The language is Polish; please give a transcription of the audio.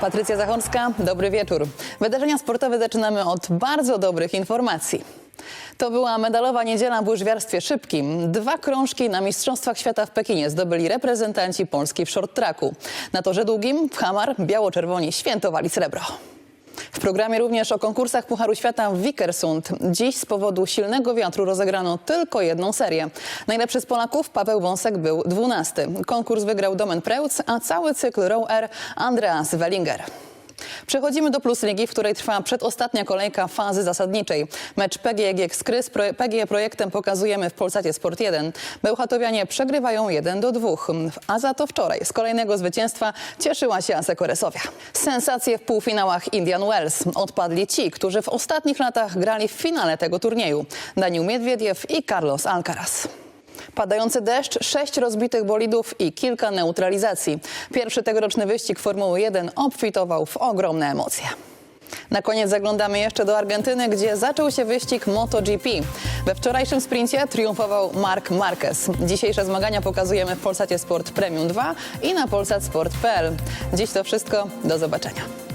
Patrycja Zachorska, dobry wieczór. Wydarzenia sportowe zaczynamy od bardzo dobrych informacji. To była medalowa niedziela w łyżwiarstwie szybkim. Dwa krążki na Mistrzostwach Świata w Pekinie zdobyli reprezentanci Polski w short tracku. Na torze długim w Hamar biało-czerwoni świętowali srebro. W programie również o konkursach Pucharu Świata w Vikersund. Dziś z powodu silnego wiatru rozegrano tylko jedną serię. Najlepszy z Polaków Paweł Wąsek był 12. Konkurs wygrał Domen Preutz, a cały cykl Row Air Andreas Wellinger. Przechodzimy do Plus Ligi, w której trwa przedostatnia kolejka fazy zasadniczej. Mecz PGE Skry pro- PGE Projektem pokazujemy w Polsacie Sport 1. Bełchatowianie przegrywają 1 do 2, a za to wczoraj z kolejnego zwycięstwa cieszyła się Asekoresowia. Sensacje w półfinałach Indian Wells. Odpadli ci, którzy w ostatnich latach grali w finale tego turnieju. Daniel Miedwiediew i Carlos Alcaraz. Padający deszcz, sześć rozbitych bolidów i kilka neutralizacji. Pierwszy tegoroczny wyścig Formuły 1 obfitował w ogromne emocje. Na koniec zaglądamy jeszcze do Argentyny, gdzie zaczął się wyścig MotoGP. We wczorajszym sprincie triumfował Marc Marquez. Dzisiejsze zmagania pokazujemy w Polsacie Sport Premium 2 i na polsatsport.pl. Dziś to wszystko. Do zobaczenia.